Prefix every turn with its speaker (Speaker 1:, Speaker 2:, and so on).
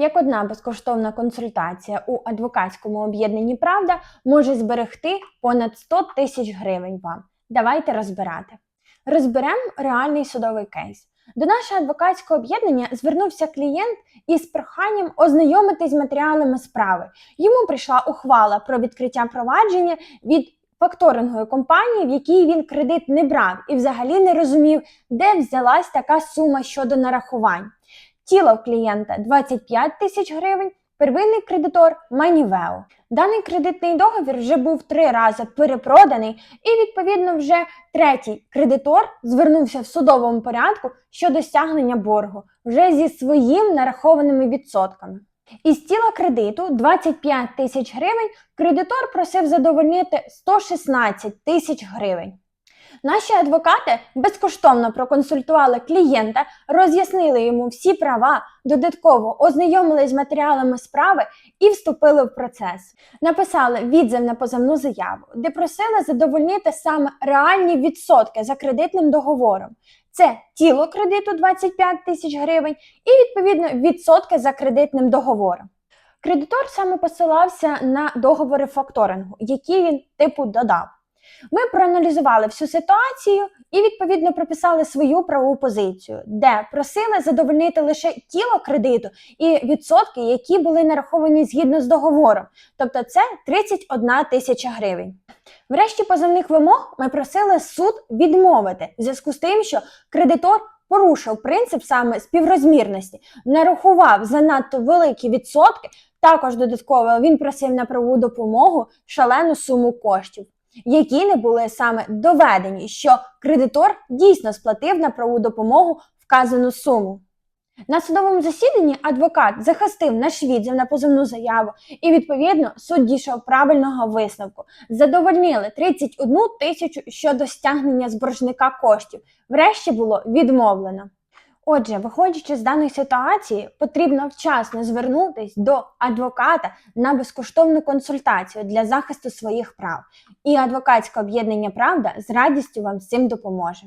Speaker 1: Як одна безкоштовна консультація у адвокатському об'єднанні Правда може зберегти понад 100 тисяч гривень вам. Давайте розбирати. Розберемо реальний судовий кейс. До нашого адвокатського об'єднання звернувся клієнт із проханням ознайомитись з матеріалами справи. Йому прийшла ухвала про відкриття провадження від факторингової компанії, в якій він кредит не брав і взагалі не розумів, де взялась така сума щодо нарахувань. Тіло клієнта 25 тисяч гривень, первинний кредитор Манівео. Даний кредитний договір вже був три рази перепроданий, і відповідно вже третій кредитор звернувся в судовому порядку щодо стягнення боргу вже зі своїм нарахованими відсотками. Із тіла кредиту 25 тисяч гривень кредитор просив задовольнити 116 тисяч гривень. Наші адвокати безкоштовно проконсультували клієнта, роз'яснили йому всі права, додатково ознайомились з матеріалами справи і вступили в процес. Написали відзив на позовну заяву, де просили задовольнити саме реальні відсотки за кредитним договором. Це тіло кредиту 25 тисяч гривень і відповідно відсотки за кредитним договором. Кредитор саме посилався на договори факторингу, які він типу додав. Ми проаналізували всю ситуацію і відповідно прописали свою правову позицію, де просили задовольнити лише тіло кредиту і відсотки, які були нараховані згідно з договором, тобто це 31 тисяча гривень. Врешті позовних вимог ми просили суд відмовити в зв'язку з тим, що кредитор порушив принцип саме співрозмірності, нарахував занадто великі відсотки. Також додатково він просив на правову допомогу шалену суму коштів які не були саме доведені, що кредитор дійсно сплатив на правову допомогу вказану суму. На судовому засіданні адвокат захистив наш відзив на позовну заяву, і відповідно суд дійшов правильного висновку. Задовольнили 31 тисячу щодо стягнення з боржника коштів. Врешті було відмовлено. Отже, виходячи з даної ситуації, потрібно вчасно звернутися до адвоката на безкоштовну консультацію для захисту своїх прав. І адвокатське об'єднання Правда з радістю вам цим допоможе.